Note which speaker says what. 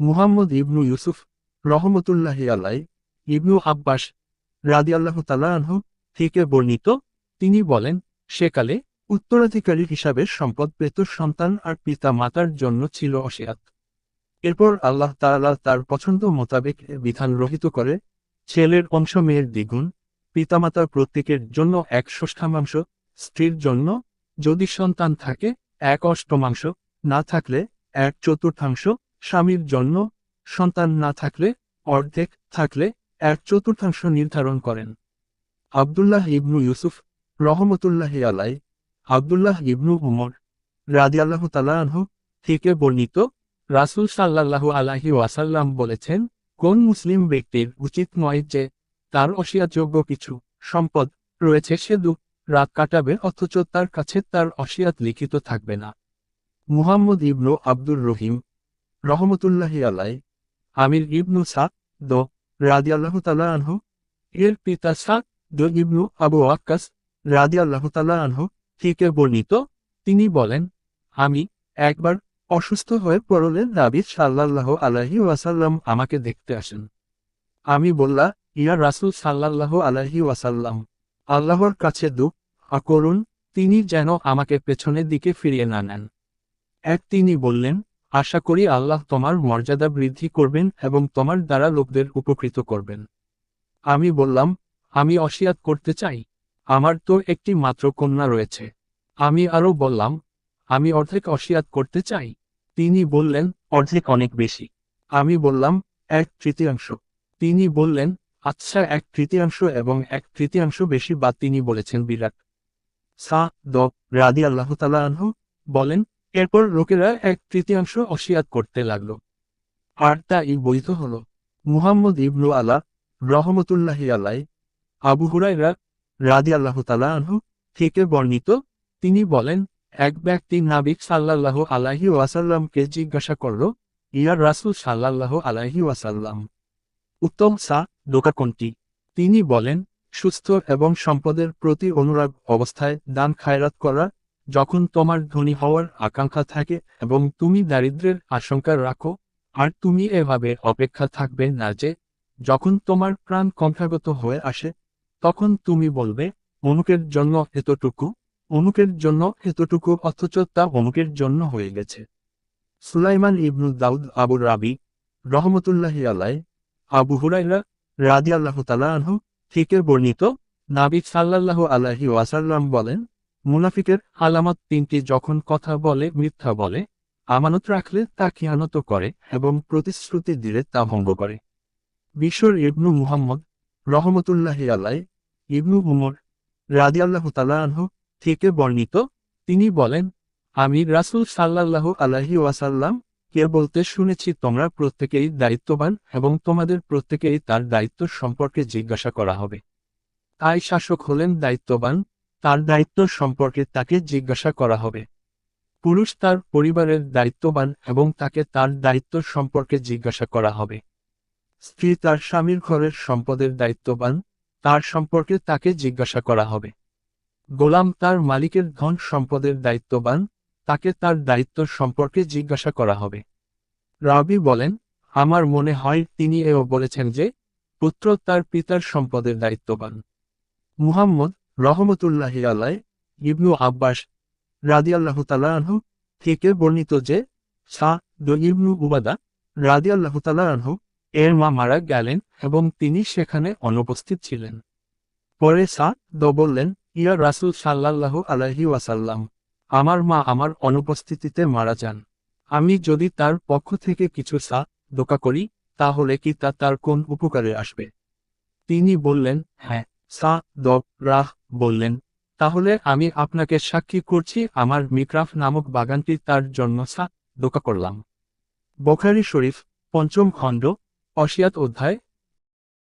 Speaker 1: মুহাম্মদ ইবনু ইউসুফ রহমতুল্লাহি আলাই ইবনু আব্বাস রাদিয়াল্লাহ তালাহ থেকে বর্ণিত। তিনি বলেন সেকালে উত্তরাধিকারী হিসাবে সম্পদ পেত সন্তান আর পিতা মাতার জন্য ছিল অসিয়াত। এরপর আল্লাহ তাআলা তার পছন্দ মোতাবেক বিধান রহিত করে, ছেলের অংশ মেয়ের দ্বিগুণ, পিতামাতার প্রত্যেকের জন্য এক ষষ্ঠাংশ, স্ত্রীর জন্য যদি সন্তান থাকে, এক অষ্টমাংশ, না থাকলে এক চতুর্থাংশ স্বামীর জন্য সন্তান না থাকলে, অর্ধেক থাকলে এক চতুর্থাংশ নির্ধারণ করেন। আবদুল্লাহ ইবনু ইউসুফ রহমতুল্লাহ আলাই আবদুল্লাহ ইবনু উমর রাদিয়াল্লাহু তালাহ থেকে বর্ণিত রাসূল সাল্লাল্লাহু আলাহি ওয়াসাল্লাম বলেছেন, কোন মুসলিম ব্যক্তির উচিত নয় যে তার অসিয়াতযোগ্য কিছু সম্পদ রয়েছে সে দু রাত কাটাবে অথচ তার কাছে তার অসিয়াত লিখিত থাকবে না। মুহাম্মদ ইবনু আব্দুর রহিম রহমতুল্লাহি আলাই আমির ইবনু সাক দ রাদিয়াল্লাহু তাআলা আনহু, এর পিতা সাক দ ইবনু আবু ওয়াক্কাস রাদিয়াল্লাহু তাআলা আনহু থেকে বর্ণিত। তিনি বলেন, আমি একবার অসুস্থ হয়ে পড়লে নাবিদ সাল্লাল্লাহ আলাহি ওয়াসাল্লাম আমাকে দেখতে আসেন। আমি বললা ইয়া রাসূল সাল্লাল্লাহু আলাইহি ওয়াসাল্লাম, আল্লাহর কাছে দুঃখ করুন, তিনি যেন আমাকে পেছনের দিকে ফিরিয়ে না নেন। এক তিনি বললেন আশা করি আল্লাহ তোমার মর্যাদা বৃদ্ধি করবেন এবং তোমার দ্বারা লোকদের উপকৃত করবেন। আমি বললাম, আমি অসিয়াত করতে চাই। আমার তো একটি মাত্র কন্যা রয়েছে। আমি আরও বললাম, আমি অর্ধেক অসিয়াত করতে চাই। তিনি বললেন, অর্ধেক অনেক বেশি। আমি বললাম, এক তৃতীয়াংশ। তিনি বললেন আচ্ছা এক তৃতীয়াংশ এবং এক তৃতীয়াংশ বেশি বা তিনি বলেছেন বিরাট। সা দ রাদি আল্লাহ আনহু বলেন এরপর লোকেরা এক তৃতীয়াংশ অসিয়াত করতে লাগল। আর তা এই বৈধ হল। মুহাম্মদ ইবনু আলা রহমতুল্লাহি আলাই আবু হুরাইরা রাদি আল্লাহ আনহু থেকে বর্ণিত, তিনি বলেন, এক ব্যক্তি নাবিক সাল্লাল্লাহ আলাহি ওয়াসাল্লামকে জিজ্ঞাসা করল, ইয়ার রাসূল সাল্লাল্লাহ আলাহি ওয়াসাল্লাম? উত্তম, সা, দোকা কোনটি? তিনি বলেন, সুস্থ এবং সম্পদের প্রতি অনুরাগ অবস্থায় দান খায়রাত করা যখন তোমার ধনী হওয়ার আকাঙ্ক্ষা থাকে এবং তুমি দারিদ্র্যের আশঙ্কা রাখো, আর তুমি এভাবে অপেক্ষা থাকবে না যে, যখন তোমার প্রাণ কণ্ঠাগত হয়ে আসে, তখন তুমি বলবে অনুকের জন্য এতটুকু অনুকের জন্য এতটুকু অথচ তা অনুকের জন্য হয়ে গেছে। সুলাইমান ইবনু দাউদ আবু রাবি রহমতুল্লাহি আলাই আবু হুরাইরা রাদি আল্লাহ আনহু থেকে বর্ণিত নাবিক সাল্লাল্লাহ আলাহি ওয়াসাল্লাম বলেন মুনাফিকের আলামত তিনটি যখন কথা বলে, মিথ্যা বলে, আমানত রাখলে তা খিয়ানত করে এবং প্রতিশ্রুতি দিলে তা ভঙ্গ করে। বিশ্বর ইবনু মুহাম্মদ রহমতুল্লাহি আলাই ইবনু উমর রাদি আল্লাহ আনহু থেকে বর্ণিত, তিনি বলেন, আমি রাসূল সাল্লাল্লাহ আলাহি ওয়াসাল্লাম কে বলতে শুনেছি, তোমরা প্রত্যেকেই দায়িত্ববান এবং তোমাদের প্রত্যেকেই তার দায়িত্ব সম্পর্কে জিজ্ঞাসা করা হবে। তাই শাসক হলেন দায়িত্ববান তার দায়িত্ব সম্পর্কে তাকে জিজ্ঞাসা করা হবে। পুরুষ তার পরিবারের দায়িত্ববান এবং তাকে তার দায়িত্ব সম্পর্কে জিজ্ঞাসা করা হবে। স্ত্রী তার স্বামীর ঘরের সম্পদের দায়িত্ববান, তার সম্পর্কে তাকে জিজ্ঞাসা করা হবে। গোলাম তার মালিকের ধন সম্পদের দায়িত্ববান, তাকে তার দায়িত্ব সম্পর্কে জিজ্ঞাসা করা হবে। রাবি বলেন, আমার মনে হয় তিনি এও বলেছেন যে, পুত্র তার পিতার সম্পদের দায়িত্ববান। মুহাম্মদ রহমতুল্লাহ আল্লাহ ইবনু আব্বাস রাদিয়াল্লাহ থেকে বর্ণিত যে সা দ ইবনু উবাদা রাদিয়াল্লাহ এর মা মারা গেলেন এবং তিনি সেখানে অনুপস্থিত ছিলেন। পরে সা দ বললেন, ইয়া রাসুল সাল্লাল্লাহু আলাহি ওয়াসাল্লাম, আমার মা আমার অনুপস্থিতিতে মারা যান। আমি যদি তার পক্ষ থেকে কিছু সা দোকা করি, তাহলে কি তা তার কোন উপকারে আসবে? তিনি বললেন হ্যাঁ। সা দ রাহ বললেন, তাহলে আমি আপনাকে সাক্ষী করছি আমার মিক্রাফ নামক বাগানটি তার জন্য সা দোকা করলাম। বখারি শরীফ, পঞ্চম খণ্ড অসিয়াত অধ্যায়